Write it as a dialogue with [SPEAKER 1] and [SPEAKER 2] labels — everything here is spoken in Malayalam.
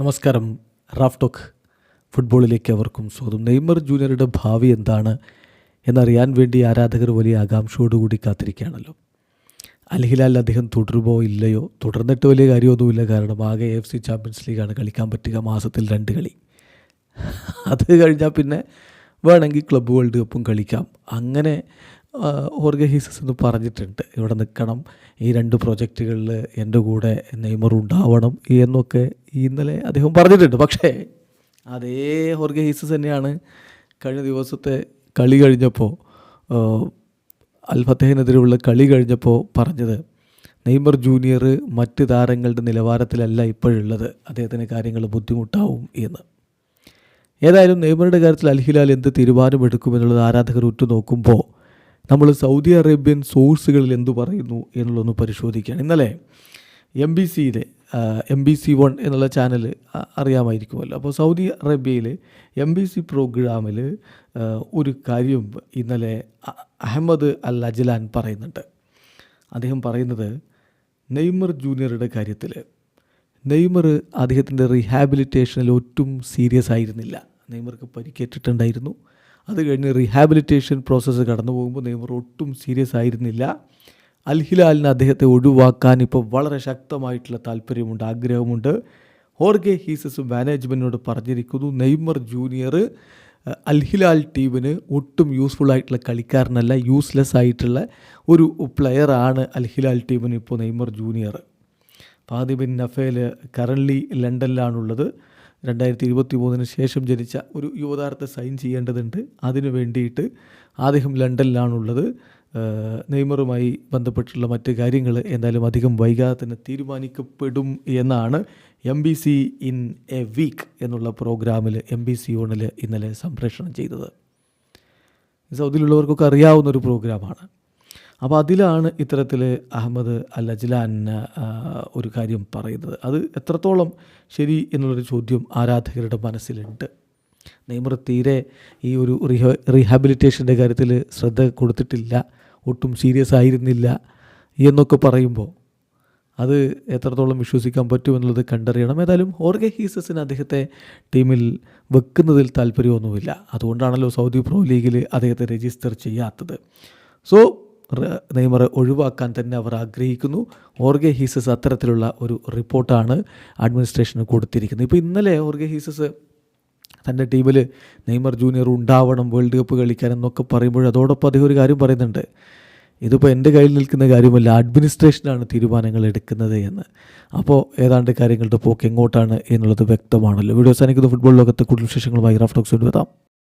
[SPEAKER 1] നമസ്കാരം. റാഫ് ടോക്ക് ഫുട്ബോളിലേക്ക് അവർക്കും സ്വാഗതം. നെയ്മർ ജൂനിയറുടെ ഭാവി എന്താണ് എന്നറിയാൻ വേണ്ടി ആരാധകർ വലിയ ആകാംക്ഷയോടുകൂടി കാത്തിരിക്കുകയാണല്ലോ. അൽഹിലാലിൽ അദ്ദേഹം തുടരുമോ ഇല്ലയോ? തുടർന്നിട്ട് വലിയ കാര്യമൊന്നുമില്ല. കാരണം ആകെ എഫ് സി ചാമ്പ്യൻസ് ലീഗാണ് കളിക്കാൻ പറ്റുക മാസത്തിൽ രണ്ട് കളി. അത് കഴിഞ്ഞാൽ പിന്നെ വേണമെങ്കിൽ ക്ലബ്ബ് വേൾഡ് കപ്പും കളിക്കാം. അങ്ങനെ ഓർഗ ഹീസസ് എന്ന് പറഞ്ഞിട്ടുണ്ട്. ഇവിടെ നിൽക്കണം. ഈ രണ്ട് പ്രൊജക്റ്റുകളിൽ എന്റെ കൂടെ നെയ്മർ ഉണ്ടാവണം എന്നൊക്കെ ഇന്നലെ അദ്ദേഹം പറഞ്ഞിട്ടുണ്ട്. പക്ഷേ അതേ ഹോർഗെ ഹീസസ് തന്നെയാണ് കഴിഞ്ഞ ദിവസത്തെ കളി കഴിഞ്ഞപ്പോൾ അൽഫത്തേഹിനെതിരെയുള്ള കളി കഴിഞ്ഞപ്പോൾ പറഞ്ഞത്. നെയ്മർ ജൂനിയർ മറ്റ് താരങ്ങളുടെ നിലവാരത്തിലല്ല ഇപ്പോഴുള്ളത്. അദ്ദേഹത്തിന് കാര്യങ്ങൾ ബുദ്ധിമുട്ടാവും എന്ന്. ഏതായാലും നെയ്മറുടെ കാര്യത്തിൽ അൽഹിലാൽ എന്ത് തീരുമാനമെടുക്കുമെന്നുള്ളത് ആരാധകർ ഉറ്റുനോക്കുമ്പോൾ നമ്മൾ സൗദി അറേബ്യൻ സോഴ്സുകളിൽ എന്തു പറയുന്നു എന്നുള്ളതൊന്ന് പരിശോധിക്കുകയാണ്. ഇന്നലെ എം ബി സിയിലെ എം ബി സി വൺ എന്നുള്ള ചാനൽ അറിയാമായിരിക്കുമല്ലോ. അപ്പോൾ സൗദി അറേബ്യയിൽ എം ബി സി പ്രോഗ്രാമിൽ ഒരു കാര്യം ഇന്നലെ അഹമ്മദ് അൽ അജ്ലാൻ പറയുന്നുണ്ട്. അദ്ദേഹം പറയുന്നത് നെയ്മർ ജൂനിയറുടെ കാര്യത്തിൽ നെയ്മർ അദ്ദേഹത്തിന്റെ റീഹാബിലിറ്റേഷനിൽ ഒട്ടും സീരിയസ് ആയിരുന്നില്ല. നെയ്മർക്ക് പരിക്കേറ്റിട്ടുണ്ടായിരുന്നു. അത് കഴിഞ്ഞ് റീഹാബിലിറ്റേഷൻ പ്രോസസ്സ് കടന്നു പോകുമ്പോൾ നെയ്മർ ഒട്ടും സീരിയസ് ആയിരുന്നില്ല. അൽ ഹിലാലിന് അദ്ദേഹത്തെ ഒഴിവാക്കാൻ ഇപ്പോൾ വളരെ ശക്തമായിട്ടുള്ള താല്പര്യമുണ്ട് ആഗ്രഹമുണ്ട്. ഹോർഗെ ഹീസസ് മാനേജ്മെന്റിനോട് പറഞ്ഞിരിക്കുന്നു നെയ്മർ ജൂനിയർ അൽ ഹിലാൽ ടീമിന് ഒട്ടും യൂസ്ഫുൾ ആയിട്ടുള്ള കളിക്കാരനല്ല യൂസ്ലെസ് ആയിട്ടുള്ള ഒരു പ്ലെയറാണ് അൽ ഹിലാൽ ടീമിന് ഇപ്പോൾ Neymar junior. Fadi bin Nafel currently ലണ്ടനിലാണുള്ളത്. രണ്ടായിരത്തി ഇരുപത്തി മൂന്നിന് ശേഷം ജനിച്ച ഒരു യുവതാരത്തെ സൈൻ ചെയ്യേണ്ടതുണ്ട്. അതിനു വേണ്ടിയിട്ട് അദ്ദേഹം ലണ്ടനിലാണുള്ളത്. നെയ്മറുമായി ബന്ധപ്പെട്ടുള്ള മറ്റ് കാര്യങ്ങൾ എന്തായാലും അധികം വൈകാതെ തന്നെ തീരുമാനിക്കപ്പെടും എന്നാണ് M B C in a week എന്നുള്ള പ്രോഗ്രാമിൽ എം ബി സി ഓണിൽ ഇന്നലെ സംപ്രേഷണം ചെയ്തത്. സൗദിയിലുള്ളവർക്കൊക്കെ അറിയാവുന്ന ഒരു പ്രോഗ്രാമാണ്. അപ്പോൾ അതിലാണ് ഇത്തരത്തിൽ അഹമ്മദ് അൽ അജ്ലാൻ ഒരു കാര്യം പറയുന്നത്. അത് എത്രത്തോളം ശരി എന്നുള്ളൊരു ചോദ്യം ആരാധകരുടെ മനസ്സിലുണ്ട്. നെയ്മർ തീരെ ഈ ഒരു റിഹ റീഹാബിലിറ്റേഷന്റെ കാര്യത്തിൽ ശ്രദ്ധ കൊടുത്തിട്ടില്ല. ഒട്ടും സീരിയസ് ആയിരുന്നില്ല എന്നൊക്കെ പറയുമ്പോൾ അത് എത്രത്തോളം വിശ്വസിക്കാൻ പറ്റുമെന്നുള്ളത് കണ്ടറിയണം. ഏതായാലും ഓർഗെ ഹീസസിന് അദ്ദേഹത്തെ ടീമിൽ വെക്കുന്നതിൽ താല്പര്യമൊന്നുമില്ല. അതുകൊണ്ടാണല്ലോ സൗദി പ്രോ ലീഗിൽ അദ്ദേഹത്തെ രജിസ്റ്റർ ചെയ്യാത്തത്. സോ നെയ്മറെ ഒഴിവാക്കാൻ തന്നെ അവർ ആഗ്രഹിക്കുന്നു. ഓർഗെ ഹീസസ് അത്തരത്തിലുള്ള ഒരു റിപ്പോർട്ടാണ് അഡ്മിനിസ്ട്രേഷന് കൊടുത്തിരിക്കുന്നത്. ഇപ്പോൾ ഇന്നലെ ഓർഗെ ഹീസസ് തന്റെ ടീമിൽ നെയ്മർ ജൂനിയർ ഉണ്ടാവണം വേൾഡ് കപ്പ് കളിക്കാൻ എന്നൊക്കെ പറയുമ്പോൾ അതോടൊപ്പം അദ്ദേഹം ഒരു കാര്യം പറയുന്നുണ്ട്. ഇതിപ്പോൾ എന്റെ കയ്യിൽ നിൽക്കുന്ന കാര്യമല്ല അഡ്മിനിസ്ട്രേഷനാണ് തീരുമാനങ്ങൾ എടുക്കുന്നത് എന്ന്. അപ്പോൾ ഏതാണ്ട് കാര്യങ്ങളുടെ പോക്ക് എങ്ങോട്ടാണ് എന്നുള്ളത് വ്യക്തമാണല്ലോ. വീഡിയോ സാധിക്കുന്ന ഫുട്ബോൾ ലോകത്തെ കൂടുതൽ വിശേഷങ്ങളുമായി റാഫ്റ്റോക്സ് വരാം